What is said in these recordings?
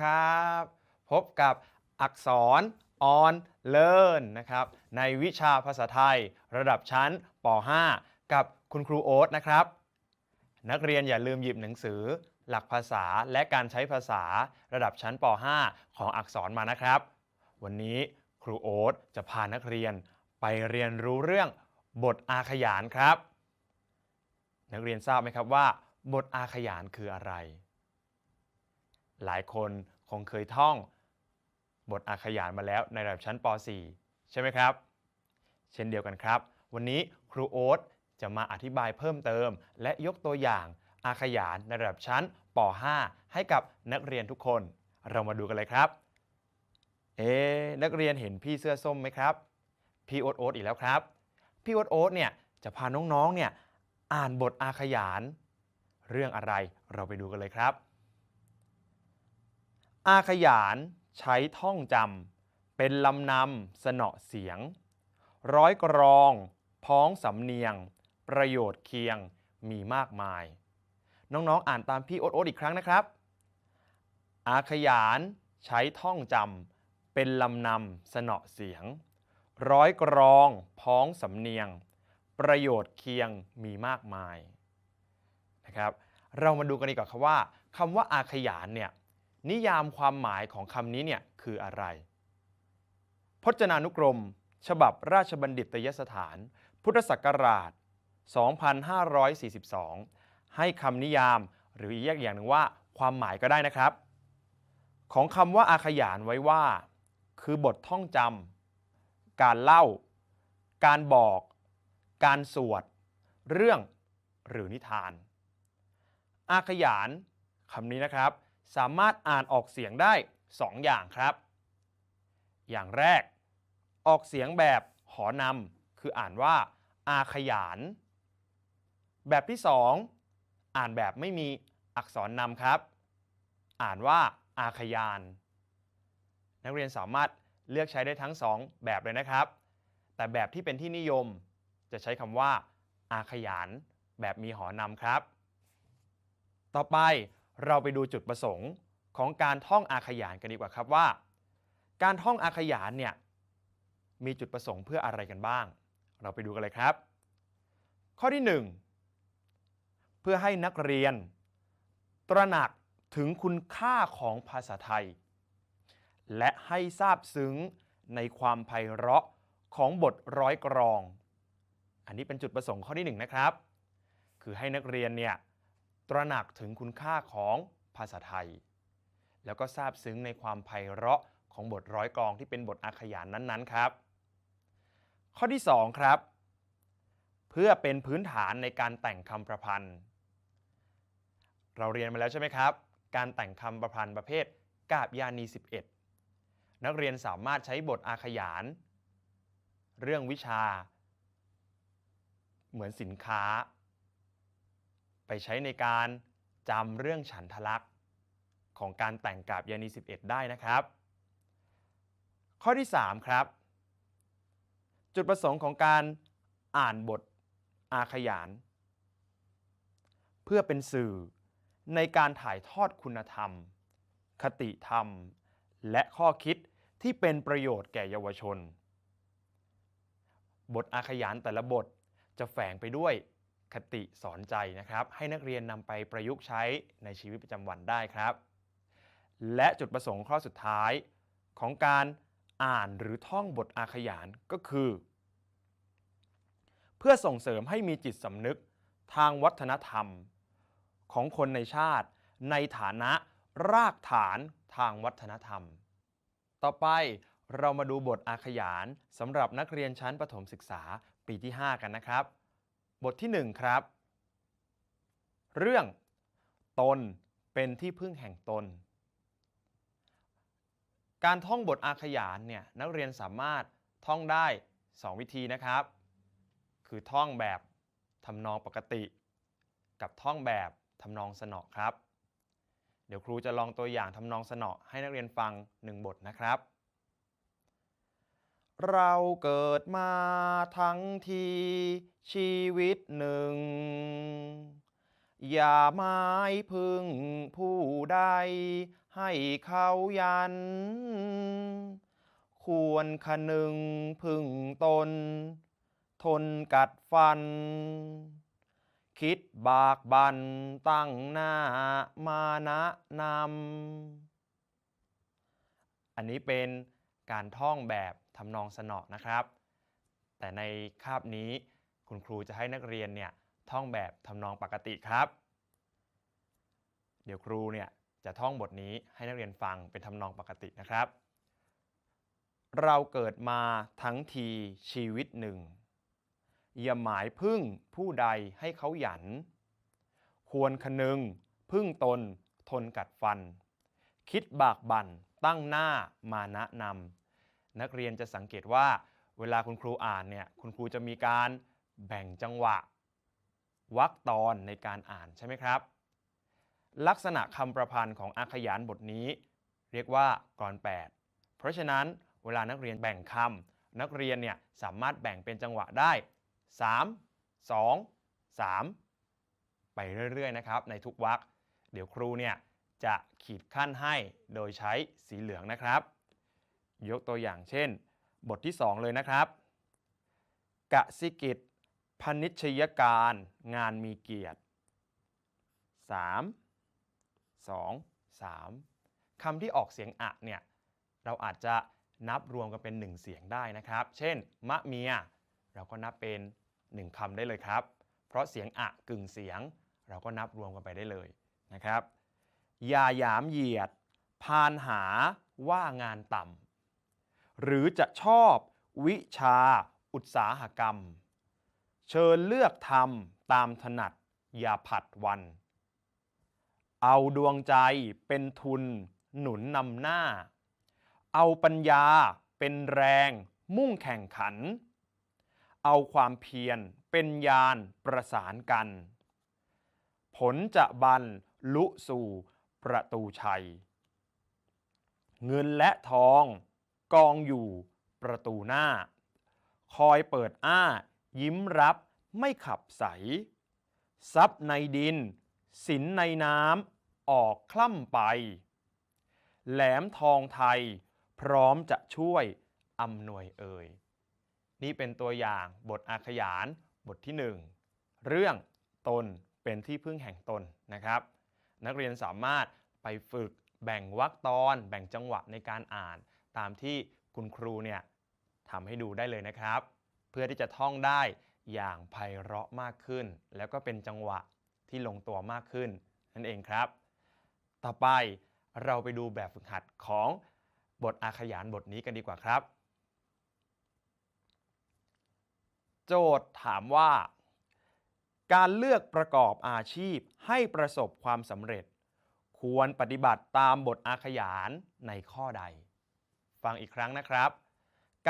ครับ พบกับอักษร on learn นะครับ ในวิชาภาษาไทย ระดับชั้นป .5 กับคุณครูโอ๊ตนะครับ นักเรียนอย่าลืมหยิบหนังสือ หลักภาษาและการใช้ภาษาระดับชั้นป .5 ของอักษรมานะครับ วันนี้ครูโอ๊ตจะพานักเรียนไปเรียนรู้เรื่องบทอาขยานครับ นักเรียนทราบไหมครับว่า บทอาขยานคืออะไร หลายคนคงเคยท่อง บทอาขยานมาแล้วในระดับชั้นป .4 ใช่ไหมครับ เช่นเดียวกันครับ วันนี้ครูโอ๊ตจะมาอธิบายเพิ่มเติม และยกตัวอย่างอาขยานในระดับชั้นป .5 ให้กับนักเรียนทุกคน เรามาดูกันเลยครับ เอ๊นักเรียนเห็นพี่เสื้อส้มไหมครับ พี่โอ๊ตโอ๊ตอีกแล้วครับ พี่โอ๊ตโอ๊ตเนี่ยจะพาน้องๆเนี่ยอ่านบทอาขยาน เรื่องอะไรเราไปดูกันเลยครับ อาขยานใช้ท่องจำเป็นลำนำสนอเสียง ร้อยกรอง พ้องสำเนียง ประโยชน์เคียงมีมากมาย น้องๆ อ่านตามพี่โอ๊ตโอ๊ตอีกครั้งนะครับ อาขยานใช้ท่องจำเป็นลำนำสนอเสียง ร้อยกรอง พ้องสำเนียง ประโยชน์เคียงมีมากมายนะครับ เรามาดูกันดีกว่าครับว่าคำว่าอาขยานเนี่ย นิยามความหมายของคำนี้เนี่ยคืออะไร พจนานุกรม ฉบับราชบัณฑิตยสถาน พุทธศักราช 2542 ให้คำนิยามหรืออีกอย่างหนึ่งว่า ความหมายก็ได้นะครับ ของคำว่าอาขยานไว้ว่า คือบทท่องจำการเล่า การบอก การสวด เรื่องหรือนิทาน อาขยานคำนี้นะครับ สามารถอ่านออกเสียงได้ 2 อย่างครับ อย่างแรก ออกเสียงแบบหอนำคืออ่านว่า อาขยาน แบบที่ 2 อ่านแบบไม่มีอักษรนำครับ อ่านว่าอาขยาน นักเรียนสามารถเลือกใช้ได้ทั้ง 2 แบบเลยนะครับ แต่แบบที่เป็นที่นิยม จะใช้คำว่า อาขยาน แบบมีหอนำครับ ต่อไป เราไปดูจุดประสงค์ของการท่องอาขยานกันดีกว่าครับว่า การท่องอาขยานเนี่ยมีจุดประสงค์เพื่ออะไรกันบ้าง เราไปดูกันเลยครับ ข้อที่ 1 เพื่อให้นักเรียน ตระหนักถึงคุณค่าของภาษาไทย และให้ทราบซึ้งในความไพเราะของบทร้อยกรอง อันนี้เป็นจุดประสงค์ข้อที่ 1 นะครับ คือให้นักเรียนเนี่ย ตระหนักถึงคุณค่าของภาษาไทย แล้วก็ทราบซึ้งในความไพเราะของบทร้อยกรองที่เป็นบทอาขยานนั้นๆครับ ข้อที่ 2 ครับ เพื่อเป็นพื้นฐานในการแต่งคำประพันธ์ เราเรียนมาแล้วใช่ไหมครับ การแต่งคำประพันธ์ประเภทกาบยานี 11 นักเรียนสามารถใช้บทอาขยาน เรื่องวิชา เหมือนสินค้า ไปใช้ในการจำเรื่องฉันทลักษณ์ของการแต่งกาบยานี 11 ได้นะครับ ข้อที่ 3 ครับ จุดประสงค์ของการอ่านบทอาขยาน เพื่อเป็นสื่อในการถ่ายทอดคุณธรรม คติธรรม และข้อคิดที่เป็นประโยชน์แก่เยาวชน บทอาขยานแต่ละบทจะแฝงไปด้วย คติสอนใจนะครับ ให้นักเรียนนำไปประยุกต์ใช้ในชีวิตประจำวันได้ครับ และจุดประสงค์ข้อสุดท้ายของการอ่านหรือท่องบทอาขยานก็คือ เพื่อส่งเสริมให้มีจิตสำนึกทางวัฒนธรรม ของคนในชาติ ในฐานะรากฐานทางวัฒนธรรม ต่อไปเรามาดูบทอาขยานสำหรับนักเรียนชั้นประถมศึกษาปีที่ 5 กันนะครับ บทที่ 1 ครับ เรื่องตนเป็นที่พึ่งแห่งตน การท่องบทอาขยานเนี่ยนักเรียนสามารถท่องได้ 2 วิธีนะครับ คือท่องแบบทำนองปกติ กับท่องแบบทำนองสนอครับ เดี๋ยวครูจะลองตัวอย่างทำนองสนอให้นักเรียนฟัง 1 บทนะครับ เราเกิดมาทั้งทีชีวิตหนึ่ง อย่าไม้พึ่งผู้ใดให้เขายัน ควรคนึงพึ่งตน ทนกัดฟัน คิดบากบันตั้งหน้ามานะนำอันนี้เป็นการท่องแบบ ทำนองสนอนะครับ แต่ในคาบนี้คุณครูจะให้นักเรียนเนี่ยท่องแบบทำนองปกติครับ เดี๋ยวครูเนี่ยจะท่องบทนี้ให้นักเรียนฟังเป็นทำนองปกตินะครับ เราเกิดมาทั้งทีชีวิตหนึ่ง อย่าหมายพึ่งผู้ใดให้เขาหยัน ควรคนึง พึ่งตน ทนกัดฟัน คิดบากบั่นตั้งหน้ามานะนำ นักเรียนจะสังเกตว่า เวลาคุณครูอ่านเนี่ยคุณครูจะมีการแบ่งจังหวะวรรคตอนในการอ่านใช่ไหมครับ ลักษณะคำประพันธ์ของอาขยานบทนี้ เรียกว่ากรแปดเพราะฉะนั้นเวลานักเรียนแบ่งคำนักเรียนเนี่ยสามารถแบ่งเป็นจังหวะได้ 3 2 3 ไปเรื่อยๆนะครับในทุกวรรคเดี๋ยวครูเนี่ยจะขีดขั้นให้โดยใช้สีเหลืองนะครับ ยกตัวอย่างเช่น บทที่ 2 เลยนะครับกสิกิจพนิชยการงานมีเกียรติ 3 2 3 คำที่ออกเสียงอะเนี่ย เราอาจจะนับรวมกันเป็น 1 เสียงได้นะครับ เช่น มะเมีย เราก็นับเป็น 1คำได้เลยครับ เพราะเสียงอะกึ่งเสียง เราก็นับรวมกันไปได้เลยนะครับยาหยามเหยียด พานหาว่างานต่ำ หรือจะชอบวิชาอุตสาหกรรม เชิญเลือกทำตามถนัดอย่าผัดวัน เอาดวงใจเป็นทุนหนุนนำหน้า เอาปัญญาเป็นแรงมุ่งแข่งขัน เอาความเพียรเป็นยานประสานกัน ผลจะบันลุสู่ประตูชัย เงินและทอง กองอยู่ประตูหน้า คอยเปิดอ้า ยิ้มรับไม่ขับใสทรัพย์ในดิน สินในน้ำออกคล่ำไป แหลมทองไทย พร้อมจะช่วยอำนวยเอ่ยนี่เป็นตัวอย่างบทอาขยานบทที่ 1 เรื่องตนเป็นที่พึ่งแห่งตนนะครับ นักเรียนสามารถไปฝึกแบ่งวรรคตอน แบ่งจังหวะในการอ่าน ตามที่คุณครูเนี่ยทำให้ดูได้เลยนะครับ เพื่อที่จะท่องได้อย่างไพเราะมากขึ้น แล้วก็เป็นจังหวะที่ลงตัวมากขึ้น นั่นเองครับ ต่อไปเราไปดูแบบฝึกหัดของบทอาขยานบทนี้กันดีกว่าครับ โจทย์ถามว่า การเลือกประกอบอาชีพให้ประสบความสำเร็จ ควรปฏิบัติตามบทอาขยานในข้อใด ฟังอีกครั้งนะครับ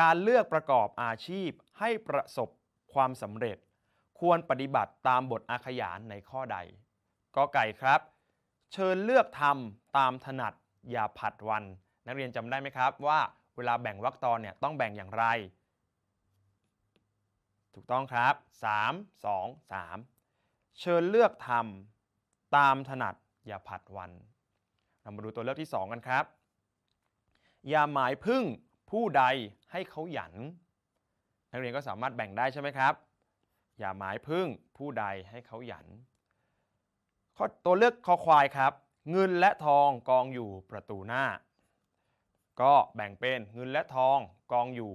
การเลือกประกอบอาชีพให้ประสบความสำเร็จ ควรปฏิบัติตามบทอาขยานในข้อใดกอไก่ครับ เชิญเลือกทำตามถนัดอย่าผัดวัน นักเรียนจำได้ไหมครับว่าเวลาแบ่งวรรคตอนเนี่ยต้องแบ่งอย่างไร ถูกต้องครับ 3 2 3 เชิญเลือกทำตามถนัดอย่าผัดวัน เรามาดูตัวเลือกที่ 2 กันครับ อย่าหมายพึ่งผู้ใดให้เขาหยัน นักเรียนก็สามารถแบ่งได้ใช่ไหมครับ อย่าหมายพึ่งผู้ใดให้เขาหยันข้อตัวเลือกคอควายครับ เงินและทองกองอยู่ประตูหน้า ก็แบ่งเป็นเงินและทองกองอยู่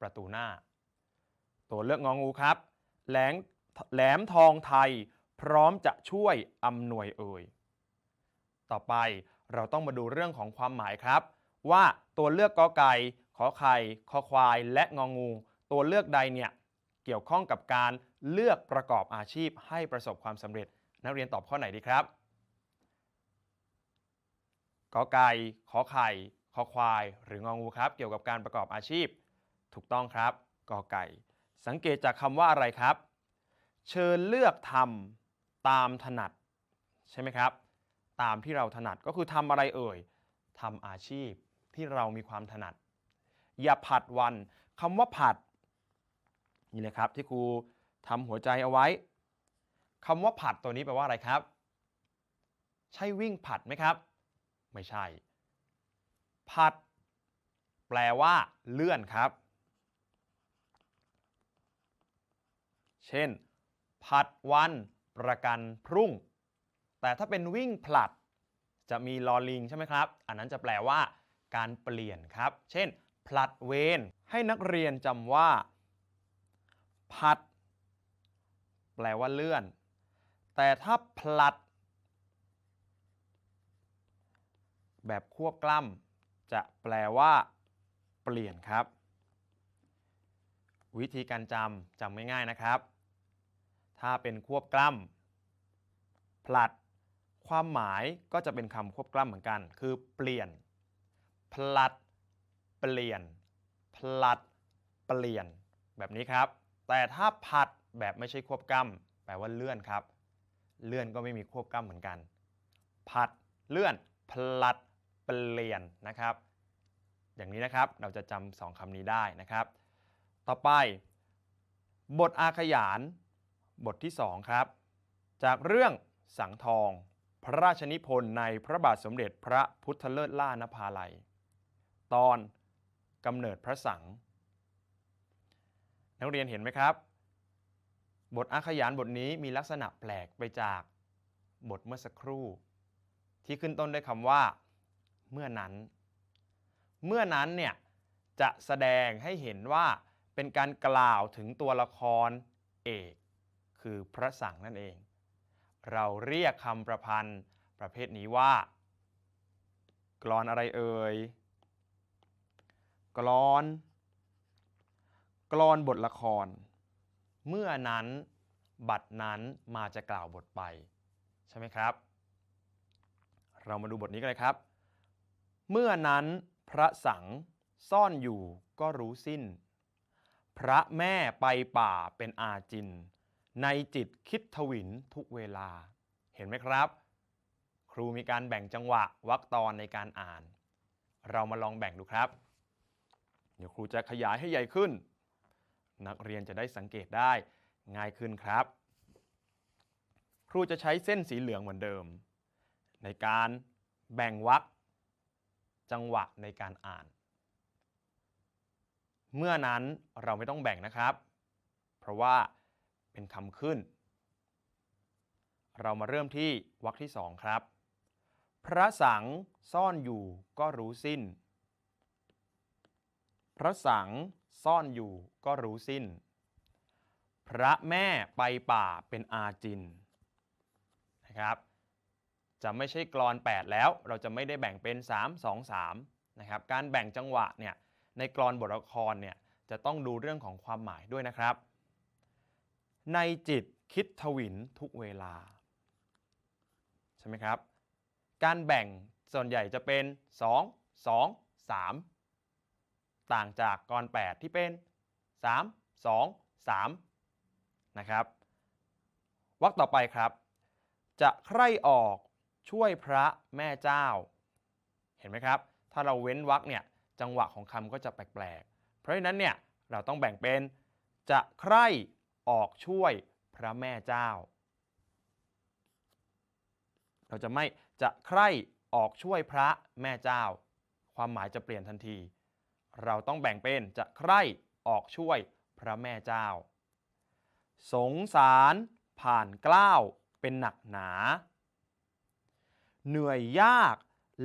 ประตูหน้า ตัวเลือกงองูครับ แหลมแหลมทองไทยพร้อมจะช่วยอำนวยเอ่ยต่อไปเราต้องมาดูเรื่องของความหมายครับ ว่าตัวเลือกกอไก่ขอไข่คอควาย และงองู ตัวเลือกใดเนี่ยเกี่ยวข้องกับการเลือกประกอบอาชีพให้ประสบความสำเร็จ นักเรียนตอบข้อไหนดีครับกอไก่ขอไข่คอควาย หรืององูครับ เกี่ยวกับการประกอบอาชีพ ถูกต้องครับกอไก่ สังเกตจากคำว่าอะไรครับ เชิญเลือกทำตามถนัด ใช่ไหมครับ ตามที่เราถนัดก็คือทำอะไรเอ่ยทำอาชีพ ที่เรามีความถนัด อย่าผัดวันคำว่าผัดนี่เลยครับที่ครูทำหัวใจเอาไว้คำว่าผัดตัวนี้แปลว่าอะไรครับ ใช่วิ่งผัดไหมครับ ไม่ใช่ ผัด แปลว่าเลื่อนครับ เช่น ผัดวันประกันพรุ่ง แต่ถ้าเป็นวิ่งผลัดจะมีลอลิงใช่ไหมครับ อันนั้นจะแปลว่า การเปลี่ยนครับ เช่น ผลัดเวรให้นักเรียนจำว่าผัด แปลว่าเลื่อน แต่ถ้าผลัด แบบควบกล้ำจะแปลว่า เปลี่ยนครับ วิธีการจำจำง่ายๆนะครับ ถ้าเป็นควบกล้ำผลัด ความหมายก็จะเป็นคำควบกล้ำเหมือนกัน คือเปลี่ยน ผลัดเปลี่ยนผลัดเปลี่ยน แบบนี้ครับ แต่ถ้าผัดแบบไม่ใช่ควบกล้ำแปลว่าเลื่อนครับ เลื่อนก็ไม่มีควบกล้ำเหมือนกันผัดเลื่อนผลัดเปลี่ยนนะครับ อย่างนี้นะครับเราจะจำสองคำนี้ได้นะครับ ต่อไป บทอาขยาน บทที่2ครับ จากเรื่องสังทอง พระราชนิพนธ์ในพระบาทสมเด็จพระพุทธเลิศล่านภาลัย ตอนกำเนิดพระสังนักเรียนเห็นไหมครับ บทอาขยานบทนี้มีลักษณะแปลกไปจากบทเมื่อสักครู่ ที่ขึ้นต้นด้วยคำว่า เมื่อนั้น เมื่อนั้นเนี่ยจะแสดงให้เห็นว่าเป็นการกล่าวถึงตัวละครเอก คือพระสังนั่นเอง เราเรียกคำประพันธ์ประเภทนี้ว่ากลอนอะไรเอ่ย กลอนกลอนบทละคร เมื่อนั้นบัดนั้นมาจะกล่าวบทไป ใช่ไหมครับ เรามาดูบทนี้กันเลยครับ เมื่อนั้นพระสังซ่อนอยู่ก็รู้สิ้น พระแม่ไปป่าเป็นอาจิน ในจิตคิดทวินทุกเวลา เห็นไหมครับ ครูมีการแบ่งจังหวะวรรคตอนในการอ่าน เรามาลองแบ่งดูครับ เดี๋ยวครูจะขยายให้ใหญ่ขึ้น นักเรียนจะได้สังเกตได้ง่ายขึ้นครับ ครูจะใช้เส้นสีเหลืองเหมือนเดิม ในการแบ่งวรรคจังหวะในการอ่าน เมื่อนั้นเราไม่ต้องแบ่งนะครับ เพราะว่าเป็นคำขึ้น เรามาเริ่มที่วรรคที่สองครับ พระสังซ่อนอยู่ก็รู้สิ้น พระสังซ่อนอยู่ก็รู้สิ้น พระแม่ไปป่าเป็นอาจินนะครับจะไม่ใช่กรอน 8 แล้ว เราจะไม่ได้แบ่งเป็น 3 2 3นะครับการแบ่งจังหวะเนี่ยในกรอนบทละครเนี่ยจะต้องดูเรื่องของความหมายด้วยนะครับ ในจิตคิดทวินทุกเวลา ใช่ไหมครับ การแบ่งส่วนใหญ่จะเป็น 2 2 3 ต่างจากกร 8 ที่เป็น 3 2 3 นะครับวรรคต่อไปครับ จะใคร่ออกช่วยพระแม่เจ้า เห็นไหมครับ ถ้าเราเว้นวรรคเนี่ยจังหวะของคำก็จะแปลกๆ เพราะฉะนั้นเนี่ยเราต้องแบ่งเป็นจะใคร่ออกช่วยพระแม่เจ้า เราจะไม่จะใคร่ออกช่วยพระแม่เจ้า ความหมายจะเปลี่ยนทันที เราต้องแบ่งเป็นจะใคร่ออกช่วยพระแม่เจ้า สงสารผ่านกล้าวเป็นหนักหนา เหนื่อยยาก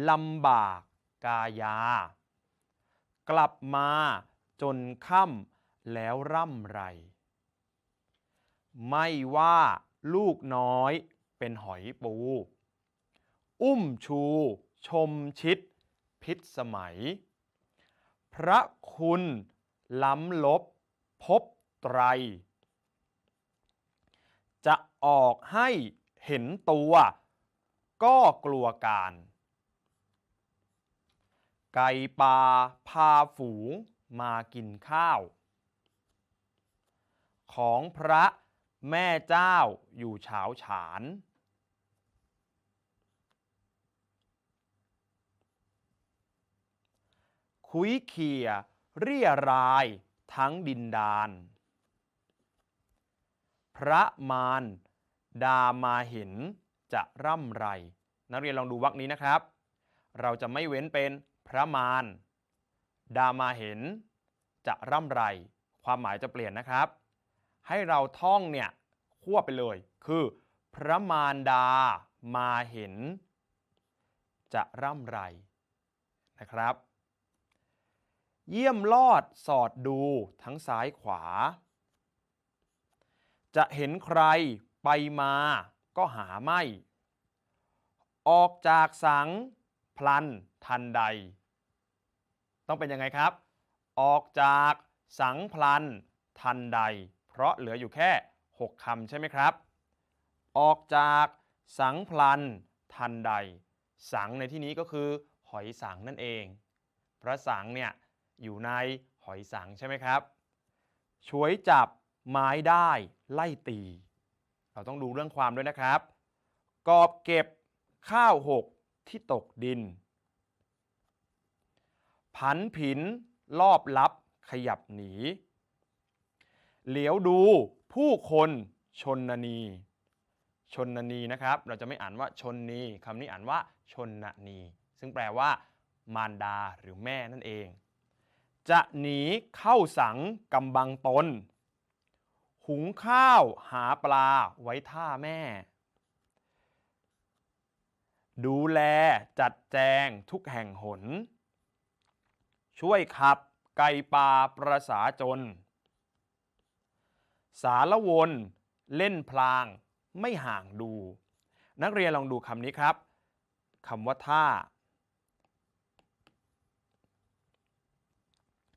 ลำบากกายา กลับมาจนค่ำแล้วร่ำไร ไม่ว่าลูกน้อยเป็นหอยปู อุ้มชู ชมชิด พิษสมัย ระคุณ ล้ำลบ พบไตร จะออกให้เห็นตัว ก็กลัวการ ไก่ป่าพาฝูงมากินข้าว ของพระแม่เจ้าอยู่เฉาฉาน คุยเขี่ยเรียรายทั้งดินดาน พระมารดามาเห็นจะร่ำไร นักเรียนลองดูวรรคนี้นะครับ เราจะไม่เว้นเป็นพระมารดามาเห็นจะร่ำไร ความหมายจะเปลี่ยนนะครับ ให้เราท่องเนี่ยควบไปเลย คือ พระมารดามาเห็น จะร่ำไรนะครับ เยี่ยมลอดสอดดูทั้งซ้ายขวา จะเห็นใครไปมาก็หาไม่ ออกจากสังพลันทันใด ต้องเป็นยังไงครับ ออกจากสังพลันทันใด เพราะเหลืออยู่แค่ 6คำใช่ไหมครับ ออกจากสังพลันทันใด สังในที่นี้ก็คือหอยสังนั่นเอง พระสังเนี่ย อยู่ในหอยสังใช่ไหมครับช่วยจับไม้ได้ไล่ตี เราต้องดูเรื่องความด้วยนะครับ กอบเก็บข้าวหกที่ตกดิน ผันผินรอบลับขยับหนี เหลียวดูผู้คนชนนนี ชนนนีนะครับ เราจะไม่อ่านว่าชนนีคำนี้อ่านว่าชนนนี ซึ่งแปลว่ามารดาหรือแม่นั่นเอง จะหนีเข้าสังกำบังตน หุงข้าวหาปลาไว้ท่าแม่ ดูแลจัดแจงทุกแห่งหน ช่วยขับไก่ป่าประสาจน สารวนเล่นพลางไม่ห่างดู นักเรียนลองดูคำนี้ครับคำว่าท่า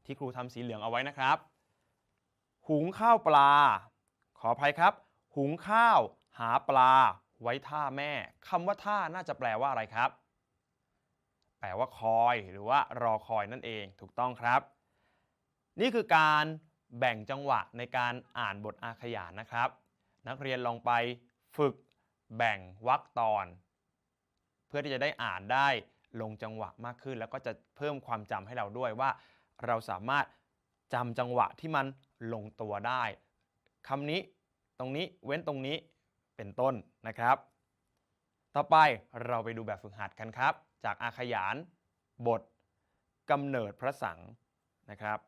ที่ครูทำสีเหลืองเอาไว้นะครับ หุงข้าวปลา ขออภัยครับ หุงข้าวหาปลา ไว้ท่าแม่คำว่าท่าน่าจะแปลว่าอะไรครับ แปลว่าคอยหรือว่ารอคอยนั่นเองถูกต้องครับ นี่คือการแบ่งจังหวะในการอ่านบทอาขยานนะครับ นักเรียนลองไปฝึกแบ่งวรรคตอน เพื่อที่จะได้อ่านได้ลงจังหวะมากขึ้น แล้วก็จะเพิ่มความจำให้เราด้วยว่า เราสามารถจำจังหวะที่มันลงตัวได้คำนี้ตรงนี้เว้นตรงนี้เป็นต้นนะครับ ต่อไปเราไปดูแบบฝึกหัดกันครับ จากอาขยาน บทกำเนิดพระสังนะครับ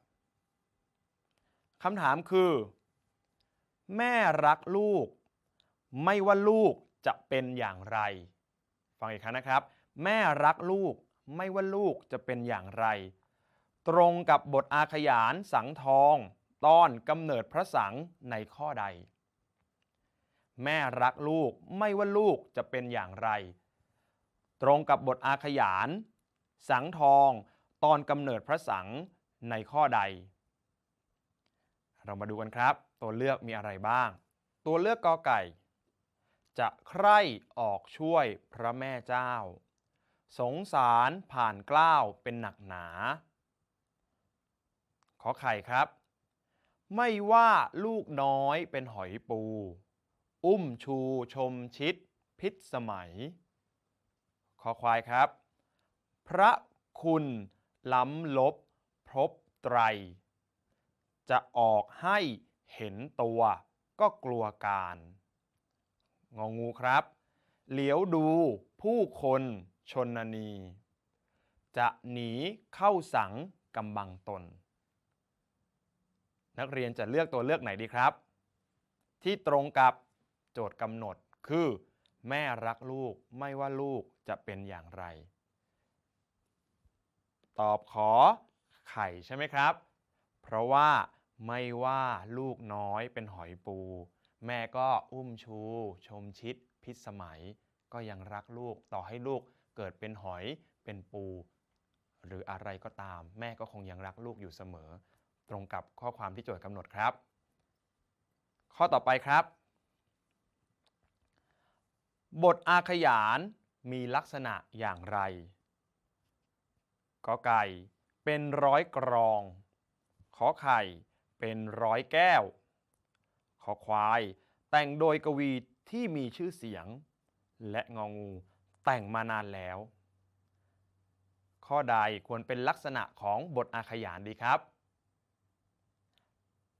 คำถามคือ แม่รักลูก ไม่ว่าลูกจะเป็นอย่างไร ฟังอีกครั้งนะครับ แม่รักลูกไม่ว่าลูกจะเป็นอย่างไร ตรงกับบทอาขยานสังทอง ตอนกำเนิดพระสังในข้อใด แม่รักลูกไม่ว่าลูกจะเป็นอย่างไร ตรงกับบทอาขยาน สังทองตอนกำเนิดพระสังในข้อใด เรามาดูกันครับ ตัวเลือกมีอะไรบ้าง ตัวเลือกกอไก่ จะใคร่ออกช่วยพระแม่เจ้า สงสารผ่านกล้าวเป็นหนักหนา ขอไข่ครับ ไม่ว่าลูกน้อยเป็นหอยปู อุ้มชูชมชิด พิษสมัย ขอควายครับ พระคุณล้ำลบ พบไตร จะออกให้เห็นตัวก็กลัวการ งองูครับ เหลียวดูผู้คนชนนี จะหนีเข้าสังกำบังตน นักเรียนจะเลือกตัวเลือกไหนดีครับ ที่ตรงกับโจทย์กำหนดคือ แม่รักลูกไม่ว่าลูกจะเป็นอย่างไร ตอบขอไข่ใช่ไหมครับ เพราะว่าไม่ว่าลูกน้อยเป็นหอยปู แม่ก็อุ้มชู ชมชิด พิษสมัย ก็ยังรักลูกต่อให้ลูกเกิดเป็นหอยเป็นปู หรืออะไรก็ตาม แม่ก็คงยังรักลูกอยู่เสมอ ตรงกับข้อความที่โจทย์กำหนดครับ ข้อต่อไปครับ บทอาขยานมีลักษณะอย่างไรกอไก่เป็นร้อยกรอง ขอไข่เป็นร้อยแก้ว ขอควาย แต่งโดยกวีที่มีชื่อเสียง และงองูแต่งมานานแล้ว ข้อใดควรเป็นลักษณะของบทอาขยานดีครับ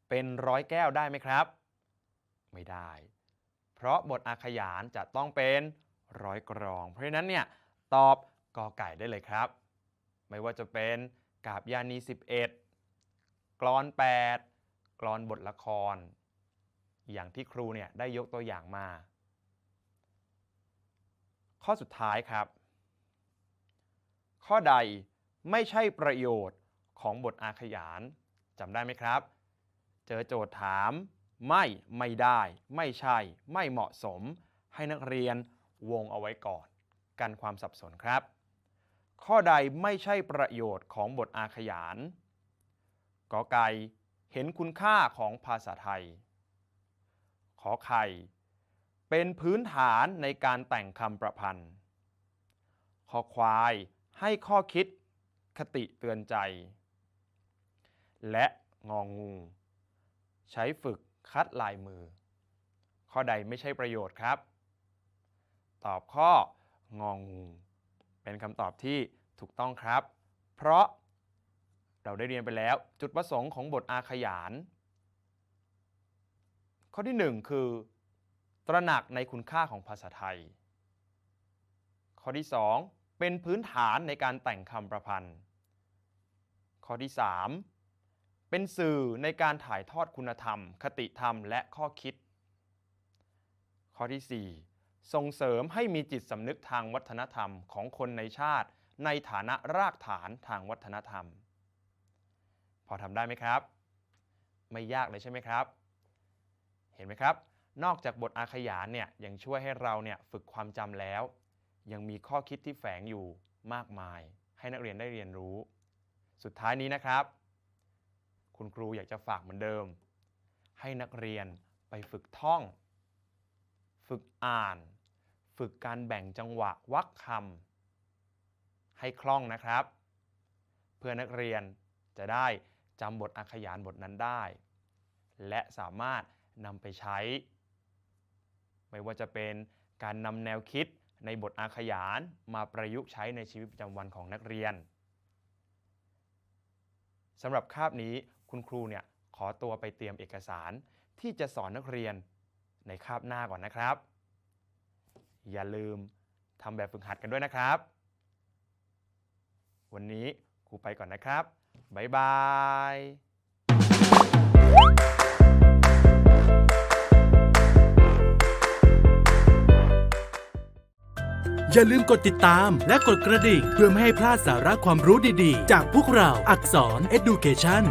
เป็นร้อยแก้วได้ไหมครับ ไม่ได้ เพราะบทอาขยานจะต้องเป็นร้อยกรอง เพราะฉะนั้นเนี่ยตอบกอไก่ได้เลยครับ ไม่ว่าจะเป็นกาบยานี 11 กรอน 8 กรอนบทละคร อย่างที่ครูเนี่ยได้ยกตัวอย่างมา ข้อสุดท้ายครับ ข้อใดไม่ใช่ประโยชน์ของบทอาขยานจำได้ไหมครับ เจอโจทย์ถาม ไม่ไม่ได้ ไม่ใช่ ไม่เหมาะสม ให้นักเรียนวงเอาไว้ก่อน กันความสับสนครับ ข้อใดไม่ใช่ประโยชน์ของบทอาขยานกอไก่เห็นคุณค่าของภาษาไทย ขอไข่เป็นพื้นฐานในการแต่งคำประพันธ์ขอควายให้ข้อคิดคติเตือนใจ และงองงู ใช้ฝึกคัดลายมือ ข้อใดไม่ใช่ประโยชน์ครับ ตอบข้ององู เป็นคำตอบที่ถูกต้องครับ เพราะเราได้เรียนไปแล้วจุดประสงค์ของบทอาขยาน ข้อที่ 1 คือ ตระหนักในคุณค่าของภาษาไทย ข้อที่ 2 เป็นพื้นฐานในการแต่งคำประพันธ์ ข้อที่ 3 เป็นสื่อในการถ่ายทอดคุณธรรม คติธรรมและข้อคิด ข้อที่ 4 ส่งเสริมให้มีจิตสำนึกทางวัฒนธรรมของคนในชาติ ในฐานะรากฐานทางวัฒนธรรม พอทำได้ไหมครับ ไม่ยากเลยใช่ไหมครับ เห็นไหมครับ นอกจากบทอาขยานเนี่ยยังช่วยให้เราเนี่ยฝึกความจำแล้ว ยังมีข้อคิดที่แฝงอยู่มากมาย ให้นักเรียนได้เรียนรู้ สุดท้ายนี้นะครับ คุณครูอยากจะฝากเหมือนเดิม ให้นักเรียนไปฝึกท่อง ฝึกอ่าน ฝึกการแบ่งจังหวะวรรคคำให้คล่องนะครับ เพื่อนักเรียนจะได้จำบทอาขยานบทนั้นได้ และสามารถนำไปใช้ ไม่ว่าจะเป็นการนำแนวคิดในบทอาขยานมาประยุกต์ใช้ในชีวิตประจำวันของนักเรียนสำหรับคาบนี้ คุณครูเนี่ยขอตัวไปเตรียมเอกสารที่จะสอนนักเรียนในคาบหน้าก่อนนะครับ อย่าลืมทำแบบฝึกหัดกันด้วยนะครับ วันนี้ครูไปก่อนนะครับ บ๊ายบายอย่าลืมกดติดตามและกดกระดิ่งเพื่อไม่ให้พลาดสาระความรู้ดีๆ จากพวกเราอักษร Education